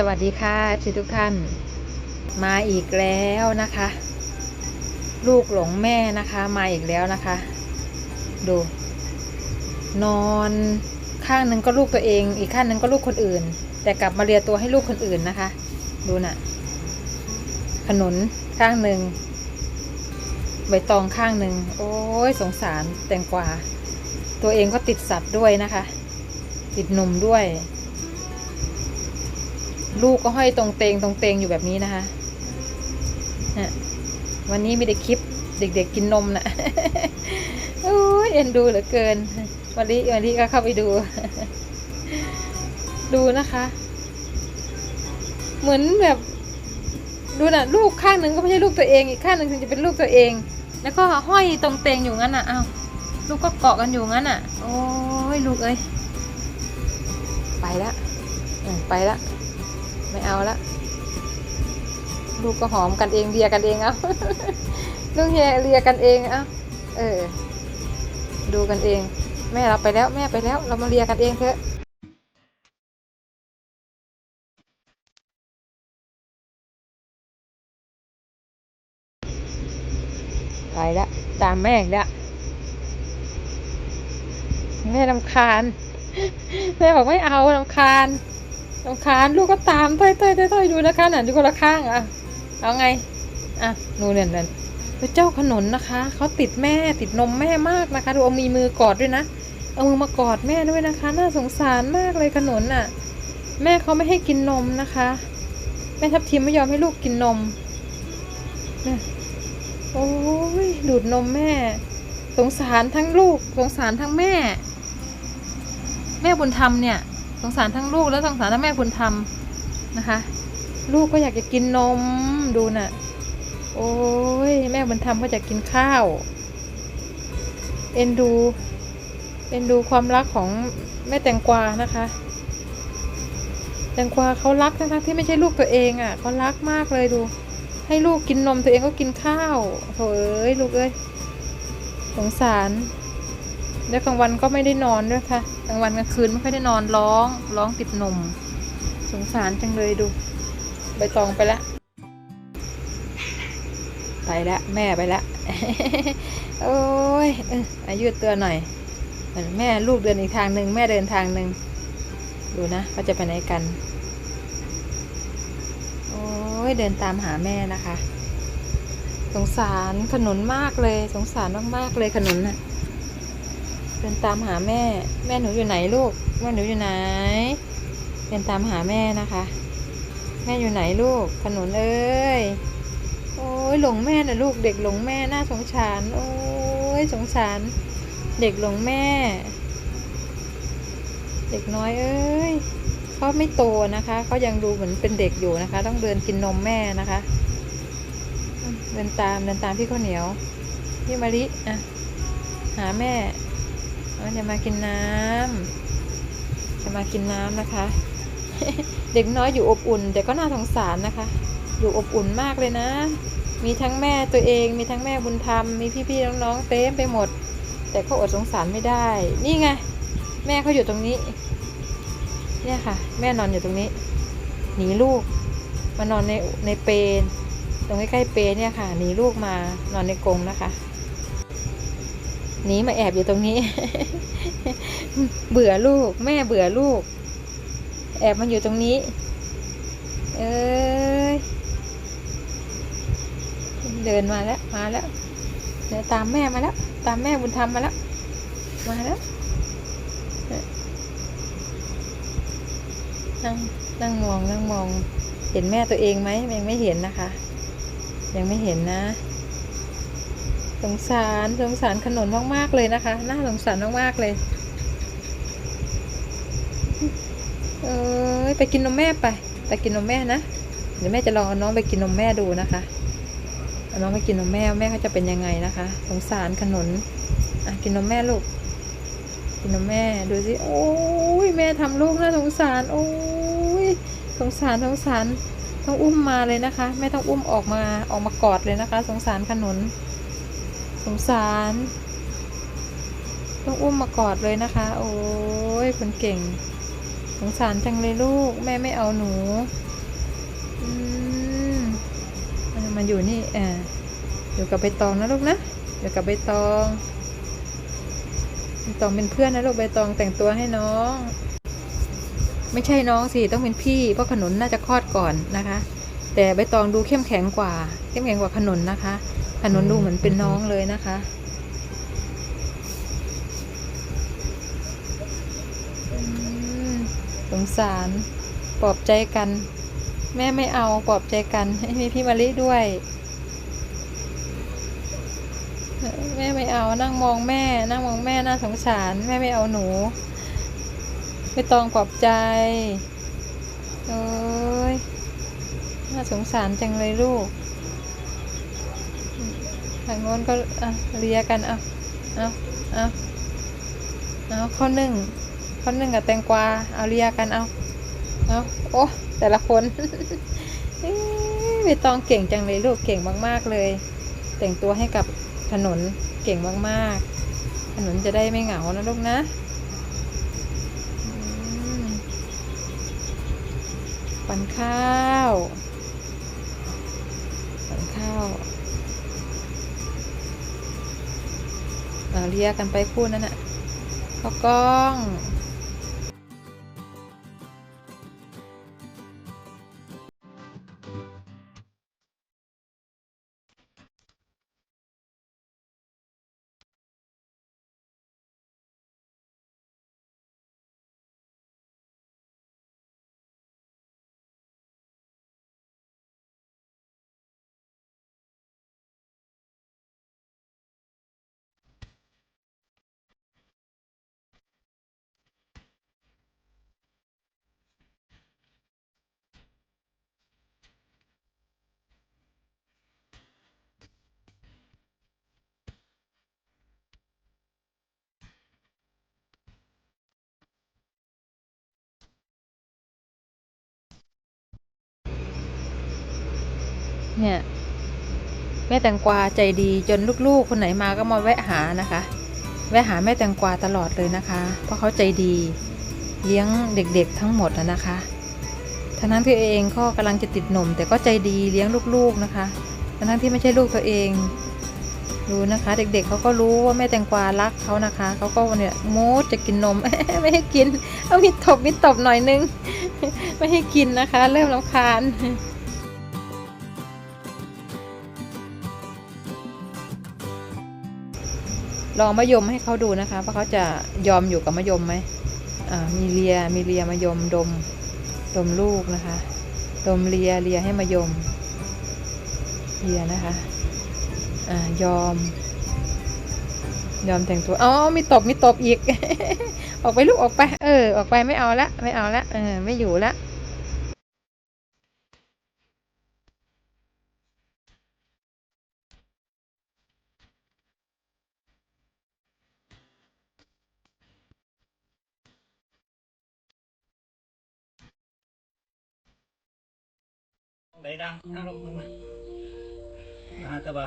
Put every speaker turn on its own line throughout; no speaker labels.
สวัสดีค่ะทุกท่าน มาอีกแล้วนะคะ ลูกหลงแม่นะคะมาอีกแล้วนะคะ ดู นอนข้างหนึ่งก็ลูกตัวเอง อีกข้างหนึ่งก็ลูกคนอื่น แต่กลับมาเรียตัวให้ลูกคนอื่นนะคะ ดูน่ะ ขนุนข้างหนึ่งใบตองข้างหนึ่งโอ้ยสงสารแตงกวาตัวเองก็ติดสัตว์ด้วยนะคะ ติดหนุ่มด้วย ลูกก็ห้อยตรงเตงตรงเตงอยู่แบบนี้นะคะวันนี้มีแต่คลิปเด็กๆกินนมนะโอ้ยเอ็นดูเหลือเกิน วันนี้วันนี้ก็เข้าไปดู ดูนะคะ เหมือนแบบดูน่ะลูกข้างหนึ่งก็ไม่ใช่ลูกตัวเอง อีกข้างหนึ่งถึงจะเป็นลูกตัวเอง แล้วก็ห้อยตรงเตงอยู่งั้นน่ะเอ้าลูกก็เกาะกันอยู่งั้นน่ะ โอ้ยลูกเอ้ยไปละไปละ ไม่เอาละลูกก็หอมกันเองเลียกันเองเอาลูกเฮียเลียกันเองเอาเออ ดูกันเอง แม่เราไปแล้ว แม่ไปแล้ว เรามาเลียกันเองเถอะไปละตามแม่แล้วแม่ลำคาญ แม่บอกไม่เอาลำคาญ ลำคาญลูกก็ตามต้อยต้อยต้อยต้อยดูนะคะหน่ะดูคนละข้างอะเอาไงอะหนูเนี่ยเนี่ยเจ้าขนนนะคะเขาติดแม่ติดนมแม่มากนะคะ ดูเอามีมือกอดด้วยนะเอามือมากอดแม่ด้วยนะคะ น่าสงสารมากเลยขนนน่ะ แม่เขาไม่ให้กินนมนะคะ แม่ทับทิมไม่ยอมให้ลูกกินนมเนี่ยโอ้ยดูดนมแม่ สงสารทั้งลูก สงสารทั้งแม่ แม่บุญธรรมเนี่ย สงสารทั้งลูกแล้วสงสารทั้งแม่บุญธรรมนะคะ ลูกก็อยากจะกินนมดูน่ะ โอ้ยแม่บุญธรรมก็จะกินข้าว เอ็นดู เอ็นดูความรักของแม่แตงกวานะคะ แตงกวาเขารักทั้งๆที่ไม่ใช่ลูกตัวเองอะ่ะเขารักมากเลยดู ให้ลูกกินนมตัวเองก็กินข้าวโถเอ้ยลูกเอ้ยสงสาร แล้วกลางวันก็ไม่ได้นอนด้วยค่ะกลางวันกลางคืนไม่ค่อยได้นอนร้องร้องติดนมสงสารจังเลยดู ใบตองไปละ ไปละ แม่ไปละ โอ้ยเอออายุตัวหน่อยเหมือนแม่ลูกเดินอีกทางหนึ่งแม่เดินทางหนึ่งดูนะเขาจะไปไหนกัน โอ้ยเดินตามหาแม่นะคะ สงสารขนุนมากเลย สงสารมากๆเลยขนุนน่ะ เดินตามหาแม่ แม่หนูอยู่ไหนลูกแม่หนูอยู่ไหนเดินตามหาแม่นะคะ แม่อยู่ไหนลูกขนุนเอ้ยโอ้ยหลงแม่นะลูกเด็กหลงแม่น่าสงสาร โอ้ยสงสาร เด็กหลงแม่ เด็กน้อยเอ้ยเขาไม่โตนะคะเขายังดูเหมือนเป็นเด็กอยู่นะคะ ต้องเดินกินนมแม่นะคะเดินตามเดินตามพี่ข้าวเหนียว พี่มาริอะหาแม่ จะมากินน้ำจะมากินน้ำนะคะ เด็กน้อยอยู่อบอุ่น แต่ก็น่าสงสารนะคะ อยู่อบอุ่นมากเลยนะ มีทั้งแม่ตัวเอง มีทั้งแม่บุญธรรม มีพี่ๆน้องๆเต็มไปหมด แต่ก็อดสงสารไม่ได้ นี่ไง แม่เขาอยู่ตรงนี้ เนี่ยค่ะ แม่นอนอยู่ตรงนี้ หนีลูก มานอนในในเปรตรงใกล้ๆเปรเนี่ยค่ะ หนีลูกมานอนในกรงนะคะ หนีมาแอบอยู่ตรงนี้ เบื่อลูก แม่เบื่อลูก แอบมันอยู่ตรงนี้ เอ้ยเดินมาแล้วมาแล้วเดี๋ยวตามแม่มาแล้ว ตามแม่บุญธรรมมาแล้ว มาแล้วนั่งนั่งมองนั่งมอง เห็นแม่ตัวเองไหมยังไม่เห็นนะคะ ยังไม่เห็นนะ สงสารสงสารขนนมากๆเลยนะคะน่าสงสารมากๆเลยเอ้ยไปกินนมแม่ไปไปกินนมแม่นะเดี๋ยวแม่จะลองเอาน้องไปกินนมแม่ดูนะคะเอาน้องไปกินนมแม่แม่เขาจะเป็นยังไงนะคะ สงสารขนนอะกินนมแม่ลูกกินนมแม่ดูสิโอ้ยแม่ทำลูกน่าสงสารโอ้ยสงสารสงสารต้องอุ้มมาเลยนะคะแม่ต้องอุ้มออกมาออกมากอดเลยนะคะ สงสารขนน งสาร ต้องอุ้มมากอดเลยนะคะ โอ้ยคนเก่ง สงสารจังเลยลูก แม่ไม่เอาหนูมอะมันอยู่นี่เอออยู่กับใบตองนะลูกนะอยู่กับใบตองใบตองเป็นเพื่อนนะลูกใบตองแต่งตัวให้น้อง ไม่ใช่น้องสิต้องเป็นพี่เพราะขนุนน่าจะคลอดก่อนนะคะ แต่ใบตองดูเข้มแข็งกว่า เข้มแข็งกว่าขนุนนะคะ ขนุนดูเหมือนเป็นน้องเลยนะคะสงสารปลอบใจกัน แม่ไม่เอาปลอบใจกัน ให้มีพี่มะลิด้วย แม่ไม่เอานั่งมองแม่ นั่งมองแม่น่าสงสาร แม่ไม่เอาหนู ไม่ต้องปลอบใจโอ้ยน่าสงสารจังเลยลูก ทางโน้นก็อะเลียกันเอาเอาเอาเอาข้อหนึ่งข้อหนึ่งกับแตงกวาเอาเลียกันเอาเอาโอ้แต่ละคนเอ๊ะใบตองเก่งจังเลยลูกเก่งมากๆเลย แต่งตัวให้กับถนนเก่งมากๆ ถนนจะได้ไม่เหงานะลูกนะปันข้าวปันข้าว เลียกกันไปคู่นั่นน่ะข้ากล้อง เนี่ยแม่แตงกวาใจดีจนลูกๆ คนไหนมาก็มาแวะหานะคะ แวะหาแม่แตงกวาตลอดเลยนะคะ เพราะเขาใจดีเลี้ยงเด็กๆทั้งหมดนะคะทั้งนั้นที่เองก็กำลังจะติดหนมแต่ก็ใจดีเลี้ยงลูกๆนะคะทั้งนั้นที่ไม่ใช่ลูกตัวเองรู้นะคะ เด็กๆเขาก็รู้ว่าแม่แตงกวารักเขานะคะเขาก็เนี่ยโมดจะกินนมไม่ให้กิน เอามีตบมีตบหน่อยนึง ไม่ให้กินนะคะ เริ่มรำคาญ ลองมะยมให้เขาดูนะคะว่าเขาจะยอมอยู่กับมะยมไหมอ่ามีเลียมีเลียมะยมดมดมลูกนะคะ ดมเลียเลียให้มะยมเลียนะคะอ่ายอม ยอมแต่งตัวอ๋อมีตบมีตบอีก ออกไปลูกออกไป เออ ออกไปไม่เอาละไม่เอาละเออไม่อยู่ละ
ได้ดังถ้าลงมานะฮะแต่ว่า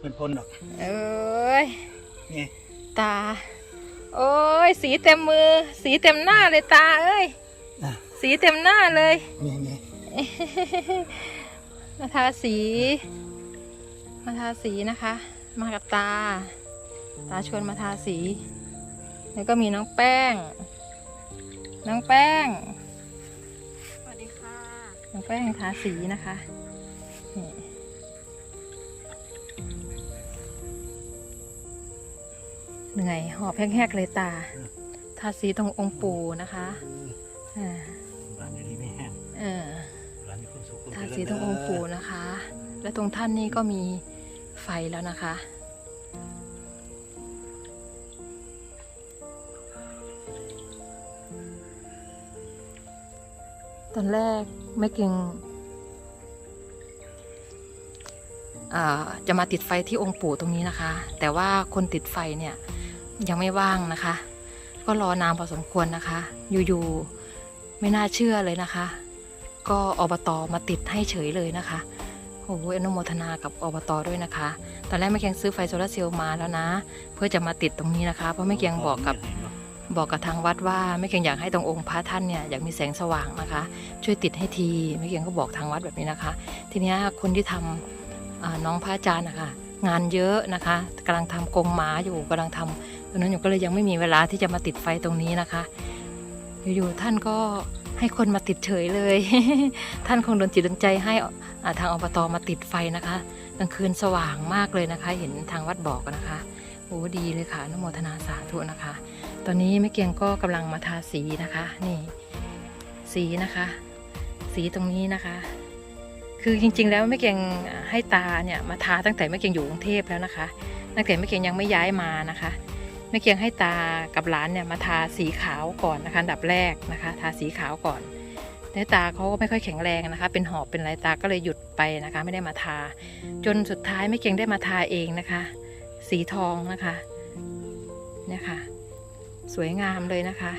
เป็นพ่นดอก
เอ้ย
นี่
ตา โอ้ย สีเต็มมือ สีเต็มหน้าเลยตาเอ้ย
อะ
สีเต็มหน้าเลย
นี่นี่
มาทาสีมาทาสีนะคะ มากับตา ตาชวนมาทาสี แล้วก็มีน้องแป้ง น้องแป้ง แป้งทาสีนะคะนี่เหนื่อยหอบแหกๆเลยตา ทาสีตรงองค์ปู่นะคะอ่า
ร้านอยู่ที่ไม่แห้ง
เออ
ร้านมีคนสุขคน
ทา
เจริญ
สีตรงองค์ปู่นะคะ และตรงท่านนี่ก็มีไฟแล้วนะคะตอนแรก ไม่เก่งจะมาติดไฟที่องค์ปู่ตรงนี้นะคะ แต่ว่าคนติดไฟเนี่ยยังไม่ว่างนะคะ ก็รอนานพอสมควรนะคะ อยู่ๆไม่น่าเชื่อเลยนะคะ ก็อบตมาติดให้เฉยเลยนะคะโอ้โหอนุโมทนากับอบตด้วยนะคะ ตอนแรกแม่เกียงซื้อไฟโซลาเซลล์มาแล้วนะ เพื่อจะมาติดตรงนี้นะคะ เพราะแม่เกียงบอกกับ บอกกับทางวัดว่าไม่เกียงอยากให้ตรงองค์พระท่านเนี่ยอยากมีแสงสว่างนะคะ ช่วยติดให้ทีไม่เกียงก็บอกทางวัดแบบนี้นะคะ ทีนี้คนที่ทำอ่าน้องพระอาจารย์นะคะงานเยอะนะคะกำลังทำกรงหมาอยู่กำลังทำตรงนั้นอยู่ก็เลยยังไม่มีเวลาที่จะมาติดไฟตรงนี้นะคะ อยู่ๆท่านก็ให้คนมาติดเฉยเลย ท่านคงโดนจิตโดนใจให้ทางอบตมาติดไฟนะคะกลางคืนสว่างมากเลยนะคะ เห็นทางวัดบอกนะคะโอ้ดีเลยค่ะนโมทนาสาธุนะคะ ตอนนี้แม่เกียงก็กำลังมาทาสีนะคะ นี่ สีนะคะ สีตรงนี้นะคะ คือจริง ๆ แล้วแม่เกียงให้ตาเนี่ยมาทาตั้งแต่แม่เกียงอยู่กรุงเทพแล้วนะคะ ตั้งแต่แม่เกียงยังไม่ย้ายมานะคะแม่เกียงให้ตากับหลานเนี่ยมาทาสีขาวก่อนนะคะดับแรกนะคะ ทาสีขาวก่อนแต่ตาเขาก็ไม่ค่อยแข็งแรงนะคะ เป็นหอบเป็นไรตาก็เลยหยุดไปนะคะ ไม่ได้มาทา จนสุดท้ายแม่เกียงได้มาทาเองนะคะ สีทองนะคะเนี่ยค่ะ สวยงามเลยนะคะ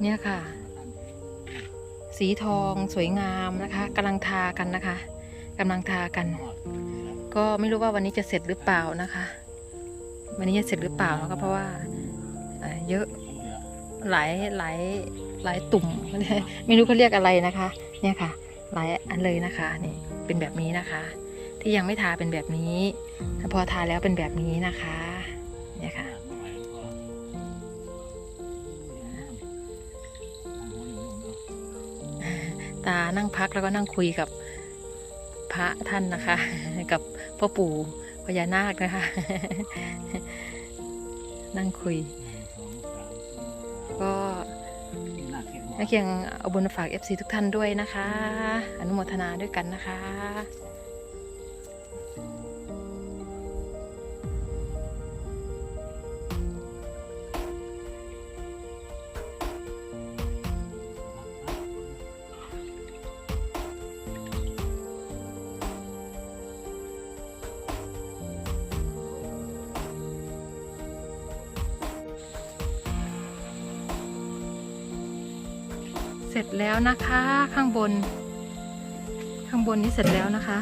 เนี่ยค่ะ สีทองสวยงามนะคะกำลังทากันนะคะกำลังทากัน ก็ไม่รู้ว่าวันนี้จะเสร็จหรือเปล่านะคะ วันนี้จะเสร็จหรือเปล่านะคะเพราะว่าเยอะหลายหลายหลายตุ่มไม่รู้เขาเรียกอะไรนะคะ เนี่ยค่ะ หลายอันเลยนะคะนี่เป็นแบบนี้นะคะ ที่ยังไม่ทาเป็นแบบนี้พอทาแล้วเป็นแบบนี้นะคะเนี่ยค่ะ ตานั่งพักแล้วก็นั่งคุยกับพระท่านนะคะ กับพ่อปู่พญานาคนะคะ นั่งคุย ก็แม่เคียงเอาบุญฝาก FC ทุกท่านด้วยนะคะ อนุโมทนาด้วยกันนะคะ ร็จแล้วนะคะ ข้างบน ข้างบนนี้เสร็จแล้วนะคะ